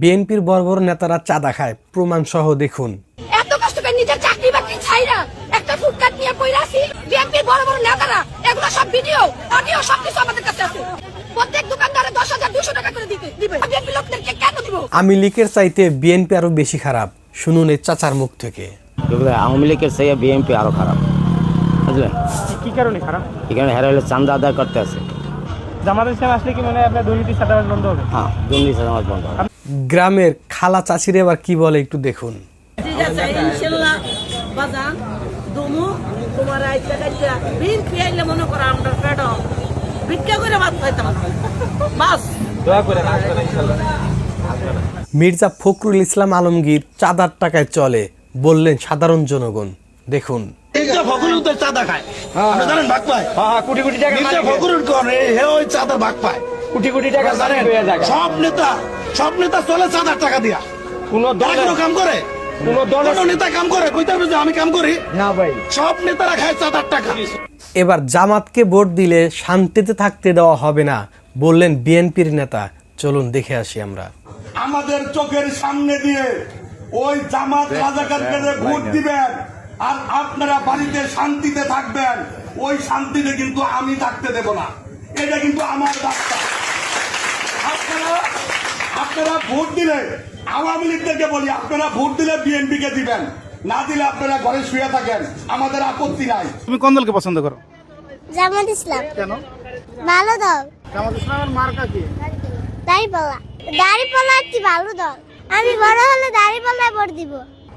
বিএনপির বড় বড় নেতারা চাঁদা খায়। প্রমাণ সহ দেখুন। এত কষ্ট করে নিজের চাকরি বাকরি ছাইরা একটা ফুটকাট নিয়ে পড়ে আছি। বিএনপির বড় বড় নেতারা এগুলো সব ভিডিও অডিও সব কিছু আমাদের কাছে আছে। প্রত্যেক দোকানদারে দশ হাজার দুশো টাকা করে দিতে দিবে। বিএনপি লোকদেরকে কেন দিব? আমি লীগের চাইতে বিএনপি আরও বেশি খারাপ। শুনুন এই চাচার মুখ থেকে। এগুলো আওয়ামী লীগের চাইয়া বিএনপি আরও খারাপ। বুঝলেন? কি কারণে খারাপ? এখানে হেরা হলে চান্দা আদায় করতে আছে। জামাত ইসলাম আসলে কি মনে হয় আপনার দুর্নীতি সাদাবাজ বন্ধ হবে? হ্যাঁ দুর্নীতি সমাজ বন্ধ হবে। গ্রামের খালা চাচিরে এবার কি বলে একটু দেখুন। ঠিক আছে ইনশাল্লাহ বাজান দুমু তোমার আইসা কাইসা বিন পিয়াইলে মনে করো আমরা পেট ভিক্ষা করে ভাত খাইতাম। বাস। মির্জা ফখরুল ইসলাম আলমগীর চাঁদার টাকায় চলে বললেন সাধারণ জনগণ। দেখুন। চাঁদা খায়। জানেন ভাগ পায়। হ্যাঁ কোটি কোটি টাকা ফখরুল করে হে ওই চাঁদার ভাগ পায়। কোটি কোটি টাকা জানেন সব নেতা সব নেতা চলে চাঁদার টাকা দিয়া। কোন দল কাম করে। কোন দল নেতা কাম করে কইতে আমি কাম করি। না ভাই। সব নেতারা খায় চাঁদার টাকা। এবার জামাতকে ভোট দিলে শান্তিতে থাকতে দেওয়া হবে না বললেন বিএনপির নেতা। চলুন দেখে আসি আমরা। আমাদের চোখের সামনে দিয়ে ওই জামাত রাজাকারকে ভোট দিবেন আর আপনারা বাড়িতে শান্তিতে থাকবেন ওই শান্তিতে কিন্তু আমি থাকতে দেব না। এটা কিন্তু আমার বার্তা। আপনারা আপনারা ভোট দিলে আওয়ামী লীগদেরকে বলি আপনারা ভোট দিলে বিএনপি কে দিবেন। না দিলে আপনারা ঘরে শুয়ে থাকেন। আমাদের আপত্তি নাই। তুমি কোন দলকে পছন্দ করো? জামাত ইসলাম। কেন? ভালো দল। জামাত ইসলামের মার্কা কি? দাড়িপাল্লা। দাড়িপাল্লা একটি ভালো দল। আমি বড় হলে দাড়িপাল্লায় ভোট দিব।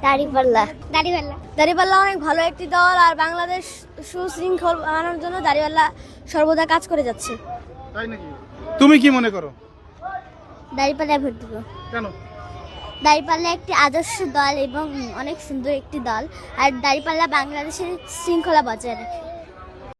দাড়িপাল্লা। দাড়িপাল্লা। দাঁড়িপাল্লা অনেক ভালো একটি দল আর বাংলাদেশ সুশৃঙ্খল বানানোর জন্য দাঁড়িপাল্লা সর্বদা কাজ করে যাচ্ছে। তাই নাকি? তুমি কি মনে করো? দাড়িপাল্লায় ভোট দিব। কেন? দাড়িপাল্লা একটি আদর্শ দল এবং অনেক সুন্দর একটি দল। আর দাড়িপাল্লা বাংলাদেশের শৃঙ্খলা বজায় রাখে।